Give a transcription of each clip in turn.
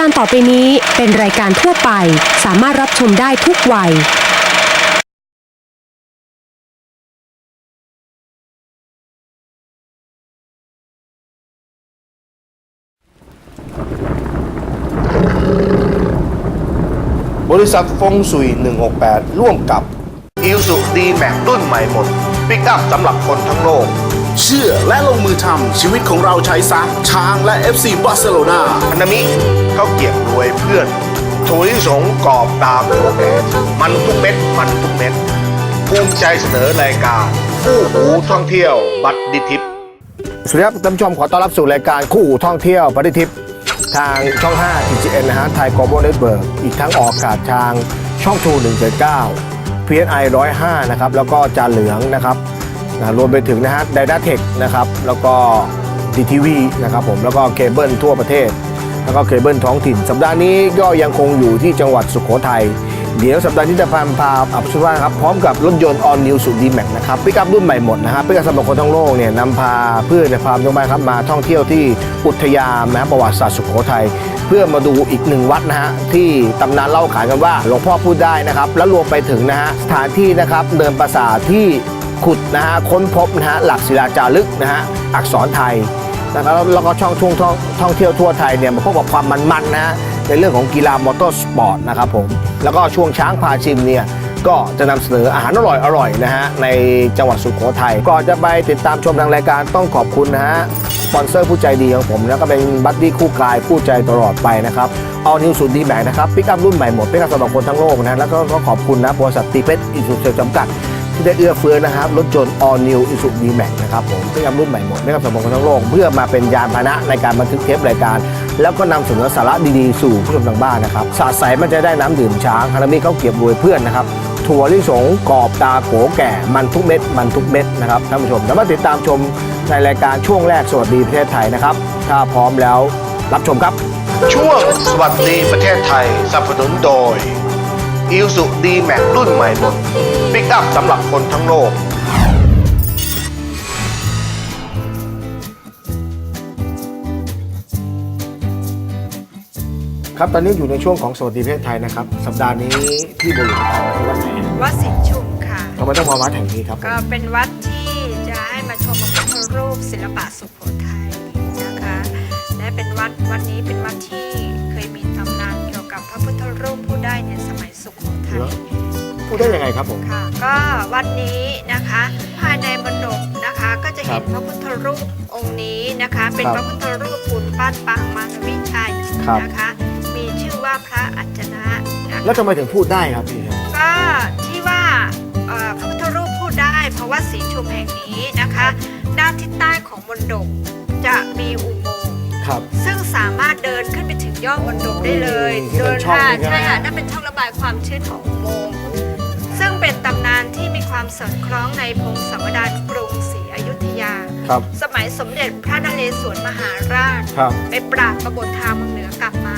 การต่อไปนี้เป็นรายการทั่วไป สามารถรับชมได้ทุกวัยบริษัทฟงสุย 168 ร่วมกับอิ s u ดีแม็กรุ่นใหม่หมด ปิกอัพสำหรับคนทั้งโลก เชื่อและลงมือทำชีวิตของเราใช้ซะช้างและ FC บาร์เซโลนาพันธมิเขาเกียบรวยเพื่อนถั่วลิสงกรอบตามหัวแกมันทุกเม็ดมันทุกเม็ดภูมิใจเสนอรายการคู่หูท่องเที่ยว บัตรดิทิปสวัสดีครับท่านผู้ชมขอต้อนรับสู่รายการคู่หูท่องเที่ยวบัตรดิทิปทางช่อง 5 TGN นะฮะไทย Global Network อีกทั้งออกอากาศทางช่องทู179 PSI 105 นะครับ แล้วก็จานเหลืองนะครับ นะรวมไปถึงนะฮะไดนาเทคนะครับแล้วก็ดีทีวีนะครับผมแล้วก็เคเบิลทั่วประเทศ แล้วก็เคเบิลท้องถิ่น สัปดาห์นี้ก็ยังคงอยู่ที่จังหวัดสุโขทัยเดี๋ยวสัปดาห์นี้จะพาพาอับสุราครับพร้อมกับรถยนต์ออนนิวสุดีแม็กนะครับปิกับรุ่นใหม่หมดนะครับปิกับสำหรับคนทั้งโลกเนี่ยนำพาเพื่อนจะพาทุกท่านครับมาท่องเที่ยวที่อุทยานนะประวัติศาสตร์สุโขทัยเพื่อมาดูอีกหนึ่งวัดนะฮะที่ตำนานเล่าขานกันว่าหลวงพ่อพูดได้นะครับ แล้วรวมไปถึงนะฮะสถานที่นะครับเดินปราสาทที่ ขุดนะฮะค้นพบนะฮะหลักศิลาจารึกนะฮะอักษรไทยนะครับแล้วก็ช่องท่องท่องท่องเที่ยวทั่วไทยเนี่ยมาพบกับความมันๆนะฮะในเรื่องของกีฬามอเตอร์สปอร์ตนะครับผมแล้วก็ช่วงช้างพาชิมเนี่ยก็จะนำเสนออาหารอร่อยๆนะฮะในจังหวัดสุโขทัยก่อนจะไปติดตามชมทางรายการต้องขอบคุณนะฮะสปอนเซอร์ผู้ใจดีของผมแล้วก็เป็นบัดดี้คู่กายคู่ใจตลอดไปนะครับเอานิวสุดดีแบกนะครับปิกอัพรุ่นใหม่หมดปิกัพสำหรับคนทั้งโลกนะแล้วก็ขอบคุณนะบริษัทตีเพชรอิสุเซลจำกัด ที่ได้เอื้อเฟื้อนะครับ รถยนต์ All New Isuzu D-Max นะครับผมเป็นยำรุ่นใหม่หมดไม่กับสมองคนทั้งโลก เพื่อมาเป็นยานพาหนะในการบันทึกเทปรายการ แล้วก็นำเสนอสาระดีๆ สู่ผู้ชมทางบ้านนะครับสาดใสมันจะได้น้ำดื่มช้างฮานามิเขาเก็บรวยเพื่อนนะครับถั่วลิสงกรอบตาโกแก่มันทุกเม็ดมันทุกเม็ดนะครับท่านผู้ชมแล้วมาติดตามชมในรายการช่วงแรกสวัสดีประเทศไทยนะครับถ้าพร้อมแล้วรับชมครับ ช่วงสวัสดีประเทศไทยสนับสนุนโดย อิลสุดีแม็กรุ่นใหม่หมดปิกอัพสำหรับคนทั้งโลก ครับตอนนี้อยู่ในช่วงของสวัสดีประเทศไทยนะครับ สัปดาห์นี้ที่บุรีรัมย์คือวัดไหนวัดสินชุมค่ะ ทำไมต้องมาวัดแห่งนี้ครับผมก็เป็นวัดที่จะให้มาชมพระพุทธรูปศิลปะสุโขทัยนะคะ และเป็นวัดวัดนี้เป็นวัดที่ พระพุทธรูปผู้ได้ในสมัยสุโขทัยพูดได้ยังไงครับผมค่ะก็วัดนี้นะคะ ภายในมณฑปนะคะ ก็จะเห็นครับพระพุทธรูปองค์นี้นะคะ เป็นครับพระพุทธรูปปูนปั้นปางมารวิชัยครับนะคะ มีชื่อว่าพระอัจฉนะนะคะแล้วทำไมถึงพูดได้ครับพี่ครับก็ที่ว่าเอ่อพระพุทธรูปพูดได้เพราะว่าสีชุมแห่งนี้นะคะ ด้านทิศใต้ของมณฑปจะมีอุโมง ค์ครับ ซึ่งสามารถเดินขึ้นไปถึงยอดมณฑปได้เลย ที่เป็นช่องค่ะนี่ใช่ไหม ใช่ค่ะนั่นเป็นช่องระบายความชื้นของอุโมงค์ซึ่งเป็นตำนานที่มีความสอดคล้องในพงศาวดารกรุงศรีอยุธยา ครับ สมัยสมเด็จพระนเรศวรมหาราช ครับ ไปปราบกบฏทางเมืองเหนือกลับมา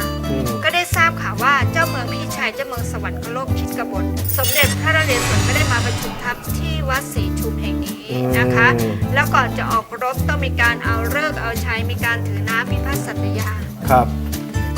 เจ้าเมืองสวรรคโลกคิดกบฏสมเด็จพระนเรศวรก็ได้มาประชุมทัพที่วัดศรีชุมแห่งนี้นะคะอืมแล้วก่อนจะออกรบต้องมีการเอาเลิกษ์เอาชัยมีการถือน้ำพิพัฒน์สัตยา ครับ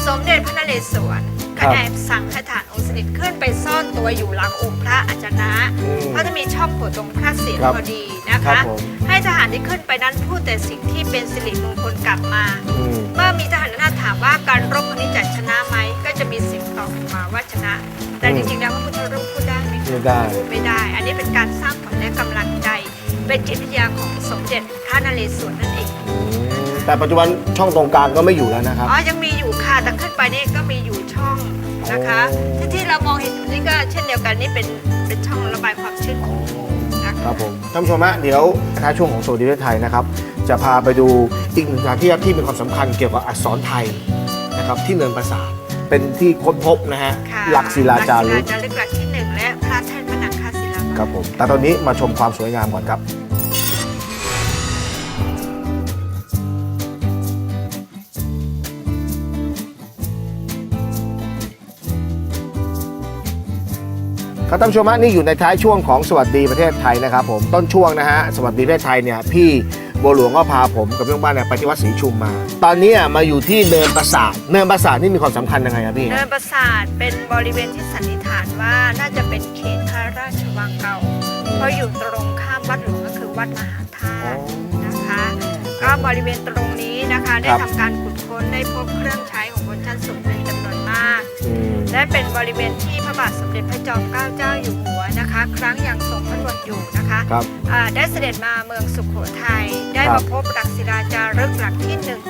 สมเด็จพระนเรศวรครัก็บได้สั่งให้ฐานองค์สนิทขึ้นไปซ่อนตัวอยู่หลังองค์พระอาจนะอืมเพราะจะมีช่องโผล่ตรงพระเศียรครับพอดีนะครัคะบผมให้ทหารที่ขึ้นไปนั้นพูดแต่สิ่งที่เป็นสิริมงคลกลับมาอืมเมื่อมีทหารนาถามว่าการรบครั้งนี้จะชนะไหมก็ จะมีเสิ่งตอบมาว่าชนะ แต่อืมจริงๆแล้วพระพุทธรูปพูดได้ไหมคะไม่ได้พูดไม่ได้ อันนี้เป็นการสร้างขวัญและกำลังใจ เป็นจิตวิทยาของสมเด็จพระนเรศวรนั่นเองอืมแต่ปัจจุบันช่องตรงกลางก็ไม่อยู่แล้วนะครับ อ๋อ ยังมีอยู่ค่ะ แต่ขึ้นไปนี่ก็มีอยู่ช่องนะคะโอ้ที่ที่เรามองเห็นอยู่นี่ก็เช่นเดียวกันนี่เป็นเป็นช่องระบายความชื้นของอุโมงค์นะคะครับผมท่านผู้ชมฮะเดี๋ยวท้ายช่วงของโซดีประเทศไทยนะครับ จะพาไปดูอีกหนึ่งสถานที่ที่มีความสำคัญเกี่ยวกับอักษรไทยนะครับที่เนินปราสาท เป็นที่ค้นพบนะฮะค่ะหลักศิลาจารึกหลักศิลาจารึกหลักที่หนึ่งและพระแท่นผนังคาศิลาครับผมแต่ตอนนี้มาชมความสวยงามก่อนครับ ครับท่านผู้ชมฮะนี่อยู่ในท้ายช่วงของสวัสดีประเทศไทยนะครับผมต้นช่วงนะฮะสวัสดีประเทศไทยเนี่ยพี่ บัวหลวงก็พาผมกับพี่บ้านเนี่ยไปที่วัดศรีชุมมา ตอนนี้อะมาอยู่ที่เนินปราสาทเนินปราสาทนี่มีความสำคัญยังไงครับพี่เนินปราสาทเป็นบริเวณที่สันนิษฐานว่าน่าจะเป็นเขตพระราชวังเก่า เพราะอยู่ตรงข้ามวัดหลวงก็คือวัดมหาธาตุนะคะ ก็บริเวณตรงนี้นะคะได้ครับทำการขุดค้นได้พบเครื่องใช้ของบนชั้นสูงเป็นจำนวนมาก อืม และเป็นบริเวณที่พระบาทสมเด็จพระจอมเกล้าเจ้าอยู่หัว นะคะ ครั้งยังทรงพระนวดอยู่นะคะครับ อ่าได้เสด็จมาเมืองสุขโขทัยได้ครัมาบ พบหลักศิลาจารึกหลักที่หนึ่ง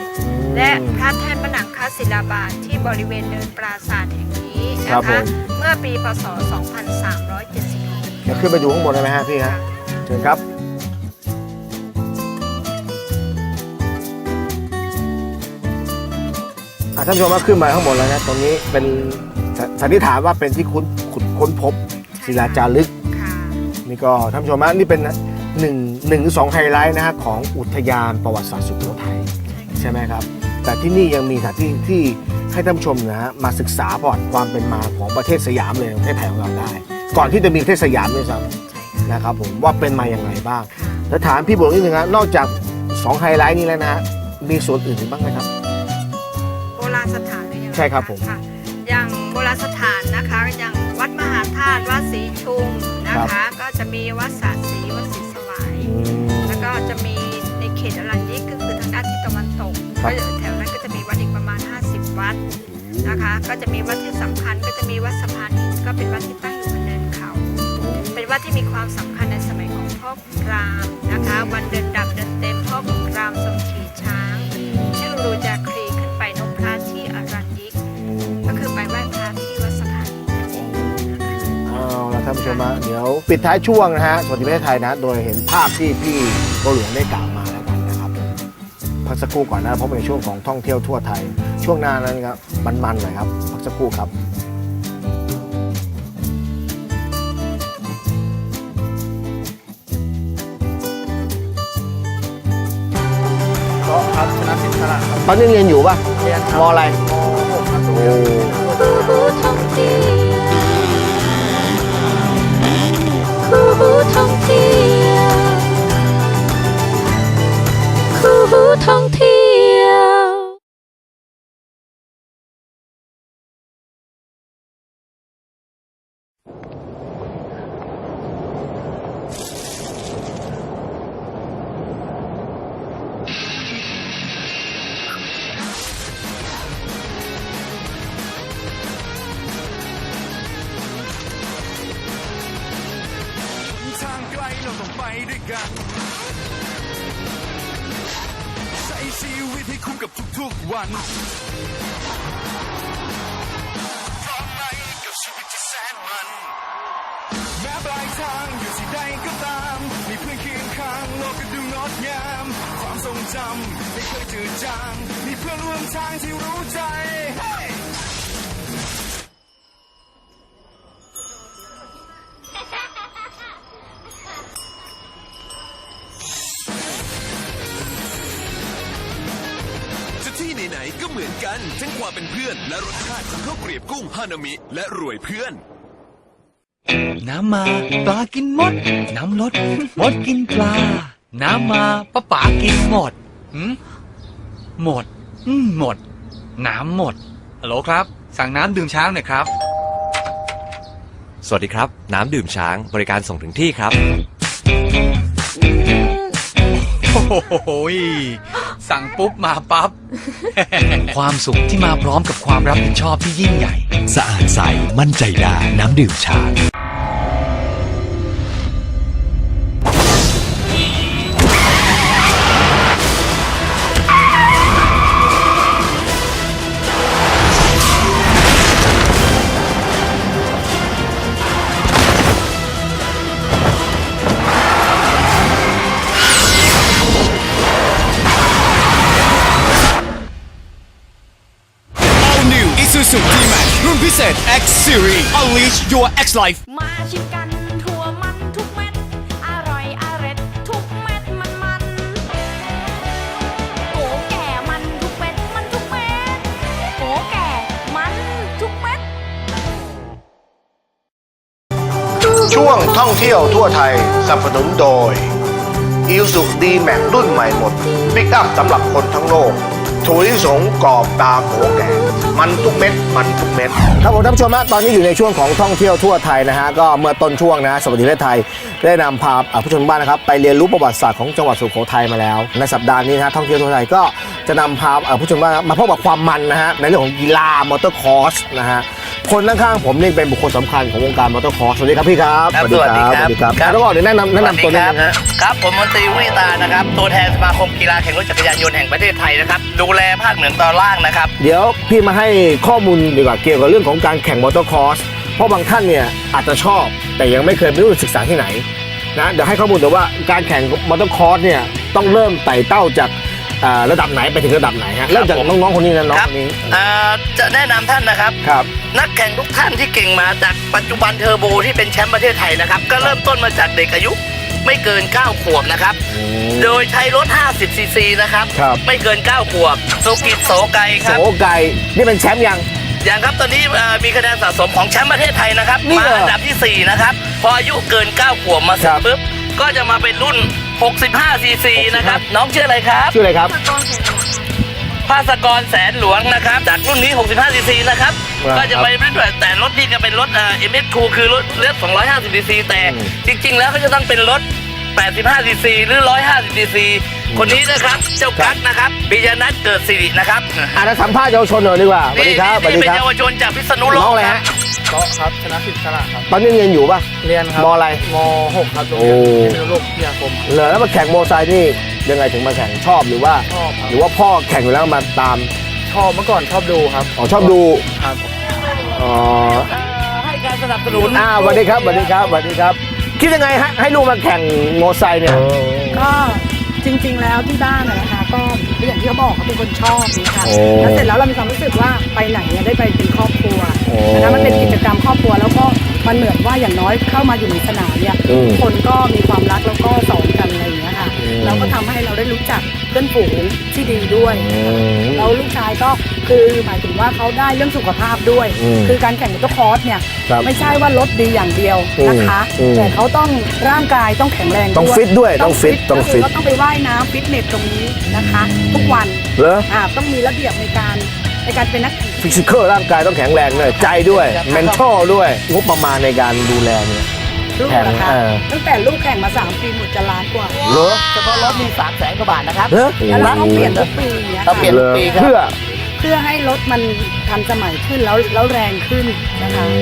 และพระแท่นผนังคาศิลาบาทที่บริเวณเนินปราสาทแห่งนี้ครันะบผคะ ม เมื่อปีพศ 2370เดี๋ยวขึ้นไปดูข้างบนได้ไหมฮะพี่ฮะเชิญครับ อะท่านผู้ชมว่าขึ้นมาข้างบนแล้วนะตรงนี้เป็นสสันนิษฐานว่าเป็นที่ค้นขุดค้นพบ ศิลาจารึก ค่ะนี่ก็ท่านผู้ชมฮะนี่เป็นหนึ่งหนึ่งหรือสองไฮไลท์นะฮะของอุทยานประวัติศาสตร์สุโขทัยใช่ไหมครับ แต่ที่นี่ยังมีสถานที่ที่ให้ท่านผู้ชมนะฮะมาศึกษาประวัติความเป็นมาของประเทศสยามเลยประเทศไทยของเราได้ ก่อนที่จะมีประเทศสยามด้วยซ้ใช่ค่ะำนะครับผมว่าเป็นมาอย่างไรบ้างค่ะแล้วถามพี่บุญนิดนึงนะนอกจากสองไฮไลท์นี้แล้วนะฮะมีส่วนอื่นอีกบ้างไหมครับ โบราณสถานหรือยังไงใช่ครับผมะาธาตุวัดศรีชุมนะคะก็จะมีวัดสาศรีวัดศรีสวายอืม แล้วก็จะมีในเขตอรัญญิกก็คือทางด้านทิศตะวันตกครัก็บแถวนั้นก็จะมีวัดอีกประมาณ 50 วัดนะคะ ก็จะมีวัดที่สำคัญก็จะมีวัดสะพานหินก็เป็นวัดที่ตั้งอยู่บนเนินเขา เป็นวัดที่มีความสำคัญในสมัยของพ่อขุนรามนะคะ วันเดือนดับเดือนเต็มพ่อขุนรามทรงขี่ช้าง ชื่อรูจาค ผู้ชมฮะเดี๋ยวปิดท้ายช่วงนะฮะสวัสดีประเทศไทยนะ โดยเห็นภาพที่พี่บัวหลวงได้กล่าวมาแล้วกันนะครับพักสักครู่ก่อนนะเพราะเป็นช่วงของท่องเที่ยวทั่วไทย ช่วงหน้านั้นครับมันๆหน่อยครับพักสักครู่ครับก็ครับชนะสิทธิ์ขนาดครับตอนนี้เรียนอยู่ป่ะเรียนครับมอะไรมหกครับโอ้ ทางไกลเราต้องไปด้วยกัน ใช้ชีวิตให้คุ้มกับทุกๆวัน ดูงดงามความทรงจำไม่เคยจืดจางมีเพื่อนร่วมทางที่รู้ใจ Hey! จะที่ไหนๆก็เหมือนกัน ทั้งความเป็นเพื่อนและรสชาติของข้าวเกรียบกุ้งฮานามิ และรวยเพื่อน น้ำมา ปลากินมด น้ำลด มดกินปลา น้ำมาป้าป๋ากินหมดหืมหมดอืมหมด น้ำหมดฮัลโหลครับ สั่งน้ำดื่มช้างหน่อยครับ สวัสดีครับ น้ำดื่มช้างบริการส่งถึงที่ครับ โอ้โหยสั่งปุ๊บมาปั๊บ ความสุขที่มาพร้อมกับความรับผิดชอบที่ยิ่งใหญ่ สะอาดใส มั่นใจได้ น้ำดื่มช้าง your X Life มาชิมกันทั่วมันทุกเม็ด อร่อยอร่อยทุกเม็ดมันมันโกแก่มันทุกเม็ดมันทุกเม็ดโกแก่มันทุกเม็ด ช่วงท่องเที่ยวทั่วไทยสนับสนุนโดยอิลสุดีแม็กรุ่นใหม่หมดปิกอัพสำหรับคนทั้งโลกถั่วลิสงกรอบตามโหแก่ มันทุกเม็ดมันทุกเม็ดครับผมท่านผู้ชมฮะตอนนี้อยู่ในช่วงของท่องเที่ยวทั่วไทยนะฮะก็เมื่อต้นช่วงนะสวัสดีประเทศไทย ได้นำพาอ่าผู้ชมบ้านนะครับไปเรียนรู้ประวัติศาสตร์ของจังหวัดสุโขทัยมาแล้ว ในสัปดาห์นี้นะฮะท่องเที่ยวทั่วไทยก็จะนำพาอ่าผู้ชมบ้านมาพบกับความมันนะฮะในเรื่องของกีฬามอเตอร์คอร์สนะฮะ คนข้างๆผมนี่เป็นบุคคลสำคัญของวงการมอเตอร์คอร์สสวัสดีครับพี่ครับครับสวัสดีครับสวัสดีครับ แล้วก็เดี๋ยวแนะนำแนะนำตัวนิดนึงฮะ ครับผมมนตรีวุฒิตานะครับ ตัวแทนสมาคมกีฬาแข่งรถจักรยานยนต์แห่งประเทศไทยนะครับ ดูแลภาคเหนือตอนล่างนะครับ เดี๋ยวพี่มาให้ข้อมูลดีกว่าเกี่ยวกับเรื่องของการแข่งมอเตอร์คอร์ส เพราะบางท่านเนี่ยอาจจะชอบ แต่ยังไม่เคยไปรู้ศึกษาที่ไหนนะ เดี๋ยวให้ข้อมูลแต่ว่าการแข่งมอเตอร์คอร์สเนี่ยต้องเริ่มไต่เต้าจาก อ่าระดับไหนไปถึงระดับไหนฮะเริ่มจากผมน้องๆคนนี้นะน้องครับคนนี้เอ่อจะแนะนำท่านนะครับ ครับ นักแข่งทุกท่านที่เก่งมาจากปัจจุบันเทอร์โบที่เป็นแชมป์ประเทศไทยนะครับ ก็เริ่มต้นมาจากเด็กอายุไม่เกิน 9 ขวบนะครับ โดยใช้รถ 50 ซีซีนะครับ ครับ ไม่เกิน 9 ขวบสุกิจโสไกคโสรับ ไก่นี่เป็นแชมป์ยัง อย่างครับตอนนี้เอ่อมีคะแนนสะสมของแชมป์ประเทศไทยนะครับนี่มาเหรออันดับที่ 4 นะครับ พออายุเกิน 9 ขวบมาเสร็คจรับ ปุ๊บก็จะมาเป็นรุ่น65ซีซีนะครับ น้องชื่ออะไรครับ ชื่ออะไรครับภาสกรแสนหลวงนะครับ จากรุ่นนี้ 65ซีซีนะครับครับก็จะไปเรื่อยๆแต่รถนี่ก็เป็นรถเอ่อ MS คูคือรถเลือด250ซีซีแต่อืมจริง ๆ แล้วก็จะต้องเป็นรถ85ซีซีหรือ150ซีซี คนนี้นะครับเจ้ากั๊กนะครับปิยนัทเกิดสิรินะครับอะแล้วสัมภาษณ์เยาวชนหน่อยดีกว่าสวัสดีครับสวัสนี่ดีเป็นครับเยาวชนจากพิษณุโลน้องกอะไรครัฮะบก็ครับชนะสิทธิ์สระครับ ตอนนี้เรียนอยู่ป่ะ เรียนครับมอะไรม .6 ครับโรงโอ้เรียนพิษณุโลกวิทยาคมเหรอแล้วมาแข่งโมอไซค์นี่ยังไงถึงมาแข่งชอบหรือว่า ชอบครับหรือว่าพ่อแข่งอยู่แล้วมาตามชอบเมื่อก่อนชอบดูครับอ๋อชอบดูครับอ๋อให้การสนับสนุนอ่าสวัสดีครับสวัสดีครับสวัสดีครับ คิดยังไงฮะให้ลูกมาแข่งโมอไซค์เนี่ยก็ จริง ๆ แล้วที่บ้านนะนะคะก็อย่างที่เขาบอกเขาเป็นคนชอบนะคะโอ้ แล้วเสร็จแล้วเรามีความรู้สึกว่าไปไหนเนี่ยได้ไปเป็นครอบครัวโอ้ นะคะมันเป็นกิจกรรมครอบครัวแล้วก็มันเหมือนว่าอย่างน้อยเข้ามาอยู่ในสนามเนี่ยอืมทุกคนก็มีความรักแล้วก็สอนกันอะไรอย่างเงี้ยค่ะอืม เราก็ทำให้เราได้รู้จักเพื่อนฝูงที่ดีด้วยอืม แล้วลูกชายก็คือหมายถึงว่าเขาได้เรื่องสุขภาพด้วย อืมคือการแข่งมอเตอร์คอร์สเนี่ยครับไม่ใช่ว่ารถดีอย่างเดียวนะคะอืม แต่เขาต้องร่างกายต้องแข็งแรงต้องฟิตด้วยต้องฟิตต้องฟิตก็คือก็ต้องไปว่ายน้ำฟิตเนสตรงนี้นะคะ ทุกวันเหรออ่าต้องมีระเบียบในการในการเป็นนักแข่ง ฟิสิกอลร่างกายต้องแข็งแรงด้วยใจด้วย เมนทัลด้วยงบประมาณในการดูแลเนี่ย ลูกแข่งนะคะเออ ตั้งแต่ลูกแข่งมา 3 ปีหมดจะล้านกว่า เหรอเฉพาะรถมี3แสนกว่าบาทนะครับ เหรอ แล้วเราต้องเปลี่ยนทุกปีอย่างเงี้ยต้องเปลี่ยนค่ะเหรอปีครับ เพื่อเพื่อให้รถมันทันสมัยขึ้นแล้วแล้วแรงขึ้นนะคะอื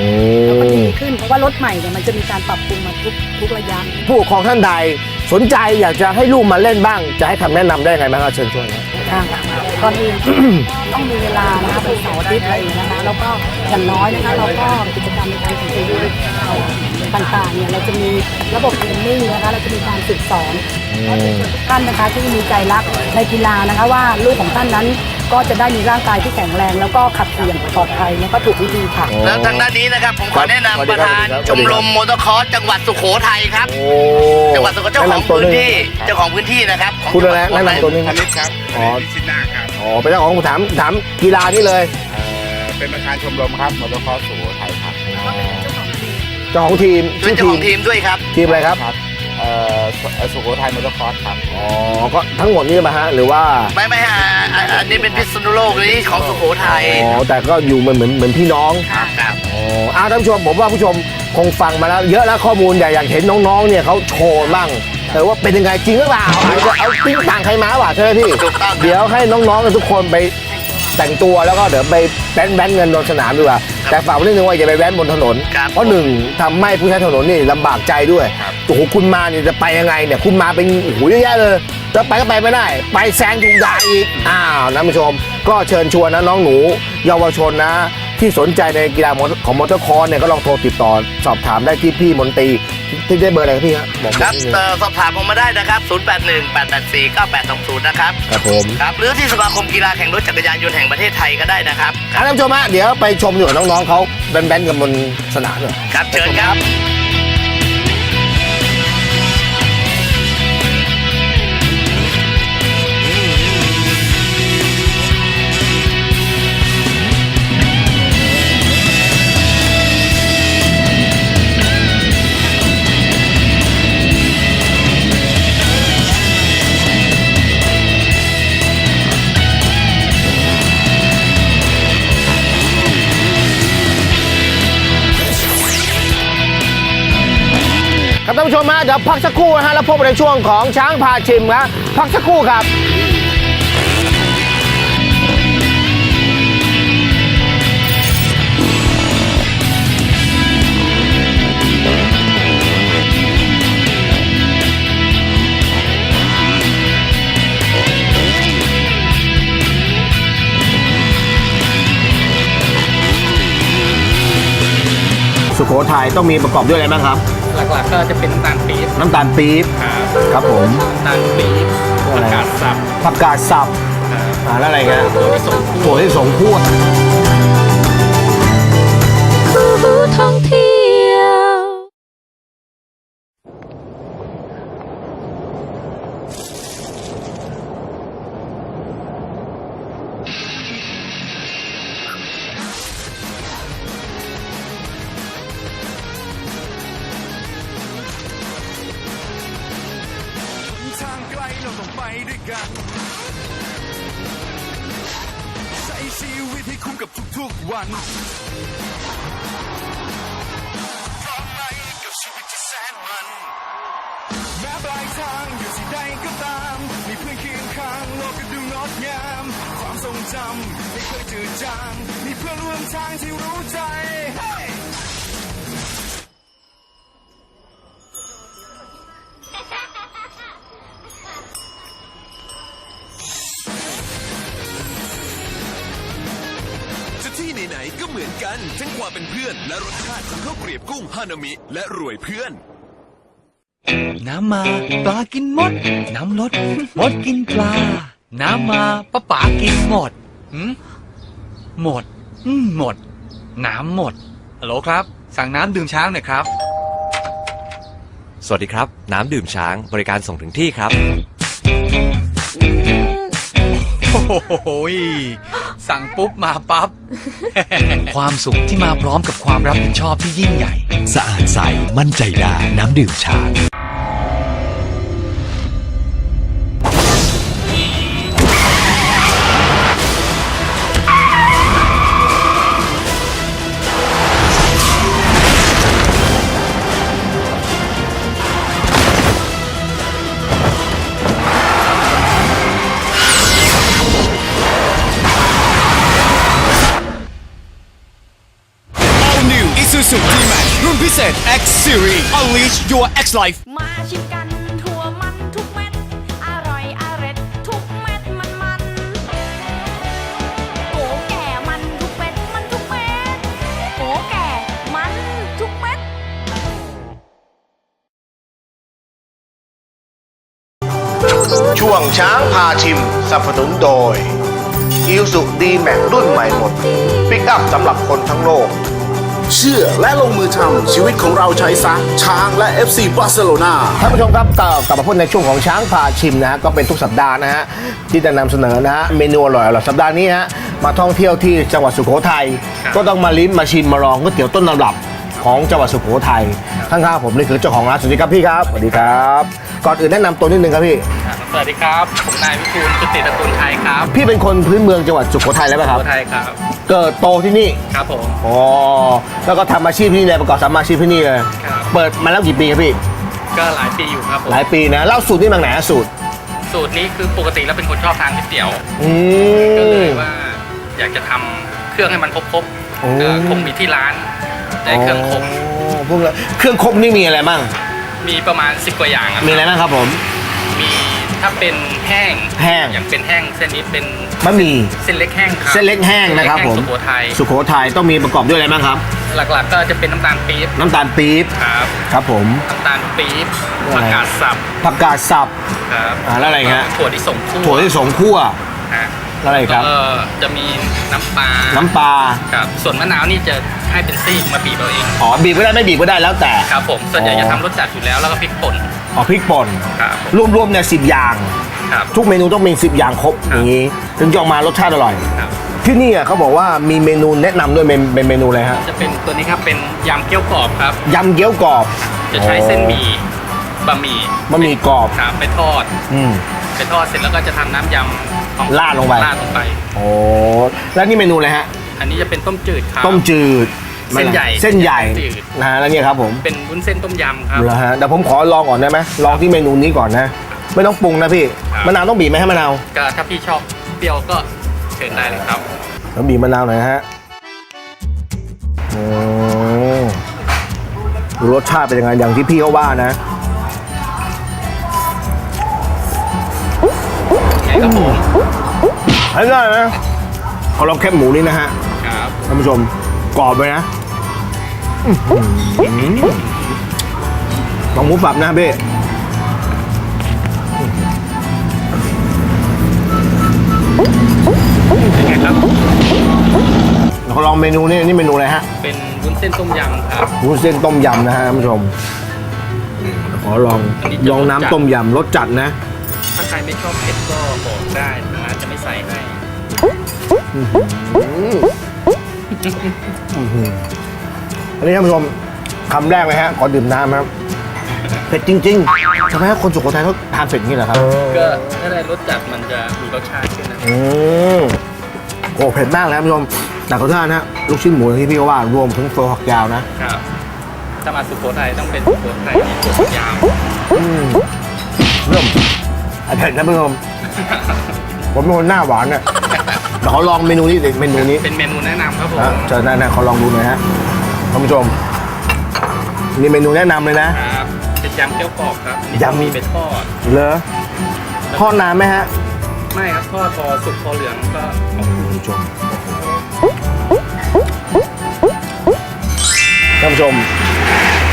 แล้วก็มดีขึ้นเพราะว่ารถใหม่เนี่ยมันจะมีการปรับปรุงมาทุกทุกระยะ ผู้ปกครองท่านใดสนใจอยากจะให้ลูกมาเล่นบ้าง จะให้คำแนะนำได้ยังไงบ้างครับเชิญชวนครับ ค่ะก่อนอื่น ต้องมีเวลานะคะเป็นเสาร์อาทิตย์อะไรอย่างเงี้ยนะคะแล้วก็อย่างน้อยนะคะเราก็กิจกรรมในการแข่งขัน ต่างๆเนี่ยเราจะมีระบบเทรนนิ่งนะคะเราจะมีการฝึกสอนทุกท่านนะคะที่มีใจรักในกีฬานะคะว่าลูกของท่านนั้นก็จะได้มีร่างกายที่แข็งแรง แล้วก็ขับขี่อย่างปลอดภัยแล้วก็ถูกวิธีค่ะ แล้วทางด้านนี้นะครับผมขอแนะนำประธานชมรมมอเตอร์คอร์สจังหวัดสุโขทัยครับ โอ้ จังหวัดสุโขทัยเจ้าของแะนำตัวพื้นหที่เจ้าของพื้นที่นะครับของคุณจังอะหวัไรดสุโขทัยแนะนำตัวนึงธนิตครับอ๋อ พิชิตนาครับอ๋อเป็นเจ้าของถามถามกีฬานี่เลย เอ่อเป็นประธานชมรมครับมอเตอร์คอร์สสุโขทัยครับ เจ้าของทีมเป็นเจ้าของทีมด้วยครับ ทีมอะไรครับครับเอ่อสุเอ่อสุโขทัยมอเตอร์คอร์สครับ อ๋อก็ทั้งหมดนี่มาฮะหรือว่าไม่ไม่ฮะอะอันนี้เป็นพิษณุโลกนี่ของสุโขทัยอ๋อแต่ก็อยู่เหมือนเหมือนเหมือนพี่น้อง ครับครับอ๋ออาท่านผู้ชมผมว่าผู้ชมคงฟังมาแล้ว เยอะแล้วข้อมูลอยากอยากเห็นน้องๆ เนี่ยเขาโชว์บ้างแต่ว่าเป็นยังไงจริงหรือเปล่าอาจจะเอาติ้งต่างใครมาว่ะใช่ไหมพี่ ถูกต้องครับ เดี๋ยวให้น้องๆ ทุกคนไป แต่งตัวแล้วก็เดี๋ยวไปแบนแบนเงินบนสนามดีกว่า แต่ฝากไว้นิดนึงว่าอย่าไปแบนบนถนน ครับเพราะหนึ่งทำให้ผู้ใช้ถนนนี่ลำบากใจด้วยโอ้โหคุณมาเนี่ยจะไปยังไงเนี่ยคุณมาเป็นโอ้โหเยอะแยะเลยจะไปก็ไปไม่ได้ ไปแซงถูกด่าอีกอ้าวนะผู้ชม ก็เชิญชวนนะน้องหนู เยาวชนนะ ที่สนใจในกีฬามอเตอร์ของมอเตอร์คอร์สเนี่ยก็ลองโทรติดต่อสอบถามได้ที่พี่มนตรีที่ได้เบอร์อะไรครับพี่ฮะบอกครับนิดนึงเอ่อสอบถามผมมาได้นะครับ 081 884 9820 นะครับ ครับผมครับหรือที่สมาคมกีฬาแข่งรถจักรยานยนต์แห่งประเทศไทยก็ได้นะครับ อะท่านผู้ชมฮะเดี๋ยวไปชมอยู่กับน้องๆเขาแบนๆกันบนสนามเลย ครับเชิญครับานผู้ชมฮะเดี๋ยวพักสักครู่นะฮะแล้วพบกันในช่วงของช้างพาชิมครับพักสักครู่ครับ สุโขทัยต้องมีประกอบด้วยอะไรบ้างครับ หลักๆก็จะเป็นน้ำตาลปี๊บน้ำตาลปี๊บครับครับผมน้ำตาลปี๊บผักกาดสับผักกาดสับอ่าแล้วอะไรเงี้ยตัวที่สองถั่วที่สงคั่ว ก็เหมือนกันทั้งความเป็นเพื่อน และรสชาติของข้าวเกรียบกุ้งฮานามิ และรวยเพื่อน น้ำมา ปลากินมด น้ำลดมดกินปลา น้ำมาป้าป๋ากินหมดหืมหมดอืมหมด น้ำหมดฮัลโหลครับ สั่งน้ำดื่มช้างหน่อยครับ สวัสดีครับ น้ำดื่มช้างบริการส่งถึงที่ครับ โอ้โหย สั่งปุ๊บมาปั๊บ ความสุขที่มาพร้อมกับความรับผิดชอบที่ยิ่งใหญ่ สะอาดใสมั่นใจได้น้ำดื่มช้าง your X Life มาชิมกันทั่วมันทุกเม็ด อร่อยอร่อยทุกเม็ดมันมันโกแก่มันทุกเม็ดมันทุกเม็ดโกแก่มันทุกเม็ด ช่วงช้างพาชิมสนับสนุนโดยอิลสุดีแม็กรุ่นใหม่หมด ปิกอัพสำหรับคนทั้งโลก เชื่อและลงมือทำชีวิตของเราใช้ซะช้างและ FC บาร์เซโลนาท่านผู้ชมครับกลับกลับมาพูดในช่วงของช้างพาชิมนะฮะก็เป็นทุกสัปดาห์นะฮะที่จะนำเสนอนะฮะเมนูอร่อยๆสัปดาห์นี้ฮะมาท่องเที่ยวที่จังหวัดสุโขทัยก็ต้องมาลิ้มมาชิมมาลองก๋วยเตี๋ยวต้นตำรับของจังหวัดสุโขทัยข้างๆผมนี่คือเจ้าของร้านสวัสดีครับพี่ครับสวัสดีครับ ก่อนอื่นแนะนำตัวนิดนึงครับพี่สวัสดีครับ ผมนายวิทูลจุติตระกูลไทยครับพี่เป็นคนพื้นเมืองจังหวัดสุโขทัยแล้วไหมครับไทยครับ เกิดโตที่นี่ ครับผม อ๋อ แล้วก็ทำอาชีพที่นี่เลยประกอบสามอาชีพที่นี่เลย ครับ เปิดมาแล้วกี่ปีครับพี่ ก็หลายปีอยู่ครับผม หลายปีนะ เล่าสูตรนี่มาจากไหนฮะสูตร สูตรนี้คือปกติแล้วเป็นคนชอบทานก๋วยเตี๋ยว อืก็เลม ยว่าอยากจะทำเครื่องให้มันครบโอ้ ๆก็คงมีที่ร้านได้เครื่องครบพวกเราเครื่องครบนี่มีอะไรบ้าง มีประมาณ 10 กว่าอย่างครับมีอะไรบ้างครับผม มีถ้าเป็นแห้งแห้ง อย่างเป็นแห้งเส้นนี้เป็นบะหมี่ เส้นเล็กแห้งครับเส้นเล็กแห้งนะครับผม เส้นเล็กแห้งสุโขทัยสุโขทัยต้องมีประกอบด้วยอะไรบ้างครับ หลักๆ ก็จะเป็นน้ำตาลปี๊บน้ำตาลปี๊บ ครับครับผม น้ำตาลปี๊บอะไร ผักกาดสับผักกาดสับ ครับอ่าแล้วอะไรฮะ ถั่วที่ส่งคั่วถั่วที่สงคั่ว ฮะแล้ว อะไรครับแล้วก็จะมีน้ำปลาน้ำปลาครับส่วนมะนาวนี่จะให้เป็นซีกมาบีบเอาเองอ๋อบีบก็ได้ไม่บีบก็ได้แล้วแต่ ครับผมส่วนใหญ่อ๋อจะทำรสจัดอยู่แล้วแล้วก็พริกป่นอ๋อพริกป่นครับรวมๆเนี่ยสิบอย่างครับทุกเมนูต้องมีสิบอย่างครบอย่างนี้ ถึงจะออกมารสชาติอร่อยครับที่นี่อะเขาบอกว่ามีเมนูแนะนำด้วยเป็นเป็นเมนูอะไรฮะจะเป็นตัวนี้ครับเป็นยำเกี๊ยวกรอบครับยำเกี๊ยวกรอบ จะใช้เส้นหมี่บะหมี่บะหมี่กรอบครับไปทอดอืมไปทอดเสร็จแล้วก็จะทำน้ำยำ ของราดลงไป ราดลงไป โอ้แล้วนี่เมนูอะไรฮะ อันนี้จะเป็นต้มจืดครับ ต้มจืดไม่เส้นใหญ่เส้นใหญ่จืด นะฮะแล้วเนี่ยครับผมเป็นวุ้นเส้นต้มยำครับ เหรอฮะเดี๋ยวผมขอลองก่อนได้ไหมลองที่เมนูนี้ก่อนนะ ไม่ต้องปรุงนะพี่ครับ มะนาวต้องบีบไหมให้มะนาวก็ถ้าพี่ชอบเปรี้ยวก็เชิญได้เลยครับแล้วบีบมะนาวหน่อยนะฮะโอ้ดูรสชาติเป็นยังไงอย่างที่พี่เขาว่านะ ครับผมให้ได้ไหมขอลองแคบหมูนี่นะฮะครับท่านผู้ชมกรอบไปนะอื้อหือลองหมูสับนะเบ้เป็นไงครับขอลองเมนูนี้นี่เมนูอะไรฮะ เป็นวุ้นเส้นต้มยำครับวุ้นเส้นต้มยำนะฮะท่านผู้ชม ขอลองอันนี้จะลองน้ำต้มยำรสจัดนะถ้าใค รไม่ชอบเผ็ดก็บอกได้ทางร้านจะไม่ใส่ให้อันนี้ท่านผู้ชมคำแรกเลยฮะขอดื่มน้ำครับเผ็ดจริงๆทำไมคนสุโขทัยเขาทานเผ็ดอย่างนี้เหรอครับก็ถ้าได้รสจัดมันจะมีรสชาติขึ้นนะอืมโอ้เผ็ดมากเลยท่านผู้ชมแต่ขอโทษนะฮะลูกชิ้นหมูอย่างที่พี่เขาว่ารวมถึงโฟหักยาวนะครับถ้ามาสุโขทัยต้องเป็นสุโขทัยที่ตัวยาวอืมเริ่ม เผ็ดนะท่านผู้ชมผมเป็นคนหน้าหวานเนี่ยเดี๋ยวขอลองเมนูนี้เมนูนี้เป็นเมนูแนะนำครับผม นะเจอหน้านะขอลองดูหน่อยฮะท่านผู้ชมนี่เมนูแนะนำเลยนะ ครับเป็นยำเกี๊ยวกรอบครับอันนี้ยำ มีไปทอดเลอทอดนานไหมฮะไม่ครับทอดพอสุกพอเหลืองก็ท่านผู้ชมท่านผู้ชม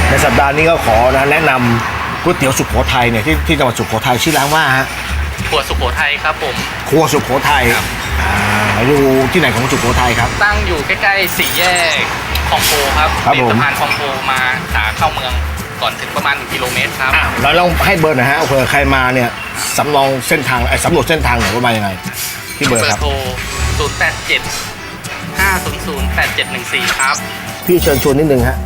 ในสัปดาห์นี้ก็ขอนะแนะนำ ก๋วยเตี๋ยวสุโขทัยเนี่ยที่ที่จังหวัดสุโขทัยชื่อร้านว่าฮะครัวสุโขทัยครับผม ครัวสุโขทัยอ่าอยู่ที่ไหนของสุโขทัยครับ ตั้งอยู่ใกล้ๆสี่แยกคลองโพครับครับเป็นผม สะพานคลองโพมาขาเข้าเมืองก่อนถึงประมาณ1กิโลเมตรครับ แล้วลองให้เบอร์หน่อยฮะเผื่อใครมาเนี่ยสำรองเส้นทางไอ้สำรวจเส้นทางหน่อยว่ามายังไงที่เบอร์ครับ โทร 087 500 8714 ครับ พี่เชิญชวนนิดนึงฮะ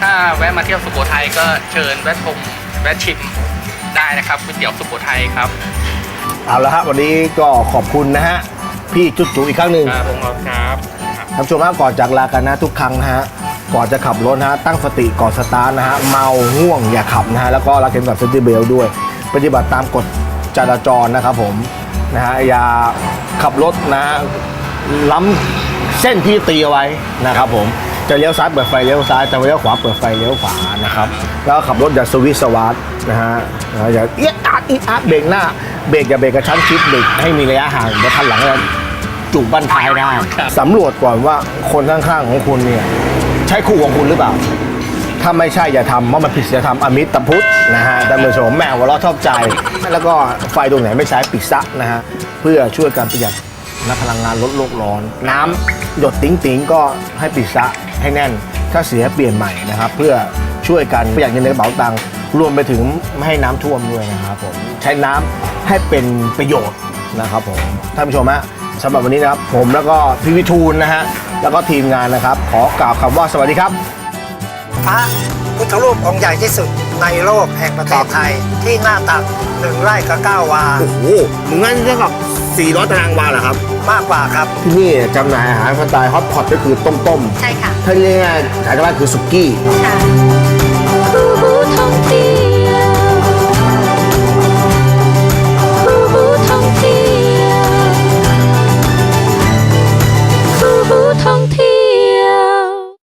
ถ้าแวะมาเที่ยวสุโขทัยก็เชิญแวะชมแวะชิมได้นะครับก๋วยเตี๋ยวสุโขทัยครับเอาละฮะวันนี้ก็ขอบคุณนะฮะพี่จุดจูอีกครั้งหนึ่ง ครับผมครับท่านผู้ชมฮะก่อนจากลากันนะทุกครั้งนะฮะก่อนจะขับรถนะฮะตั้งสติก่อนสตาร์ทนะฮะเมาง่วงอย่าขับนะฮะแล้วก็รักเข็มขัดเซนติเบลด้วย ปฏิบัติตามกฎจราจรนะครับผมนะฮะอย่าขับรถนะฮะล้ำเส้นที่ตีเอาไว้นะครับผม จะเลี้ยวซ้ายเปิดไฟเลี้ยวซ้ายจะเลี้ยวขวาเปิดไฟเลี้ยวขวานะครับแล้วขับรถอย่าสวิสสวาร์ทนะฮะนะฮะอย่าเอี๊ยดอาดอี๊ดอาดเบรกหน้าเบรกอย่าเบรกกระชั้นชิดเบรกให้มีระยะห่างเดี๋ยวคันหลังจะจูบบันท้ายได้สำรวจก่อนว่าคนข้างๆของคุณเนี่ยใช่คู่ของคุณหรือเปล่า ถ้าไม่ใช่อย่าทำเพราะมันผิดศีลธรรมอมิตรพุทธนะฮะท่านผู้ชมแมวหัวเราะชอบใจ แล้วก็ไฟดวงไหนไม่ใช้ปิดซะนะฮะเพื่อช่วยการประหยัด นักพลังงานลดโลกร้อน น้ำหยดติ๋งติ๋งๆก็ให้ปิดซะให้แน่น ถ้าเสียเปลี่ยนใหม่นะครับ เพื่อช่วยกันประหยัดเงินในกระเป๋าตังค์รวมไปถึงไม่ให้น้ำท่วมด้วยนะครับผมใช้น้ำให้เป็นประโยชน์นะครับผมท่านผู้ชมฮะสำหรับวันนี้นะครับ ผมแล้วก็พี่วิทูลนะฮะแล้วก็ทีมงานนะครับ ขอกล่าวคำว่าสวัสดีครับ พระพุทธรูปองค์ใหญ่ที่สุดในโลกแห่งประเทศไทย ที่หน้าตักหนึ่งไร่กับเก้าวา โอ้โหมึงงั้นเท่ากับ400ตารางวาเหรอครับ มากกว่าครับ ที่นี่จำหน่ายอาหารสไตล์ฮอตพอตก็คือต้มๆ ใช่ค่ะ ถ้าเรียกง่ายๆขายกันว่าคือสุกี้ ค่ะ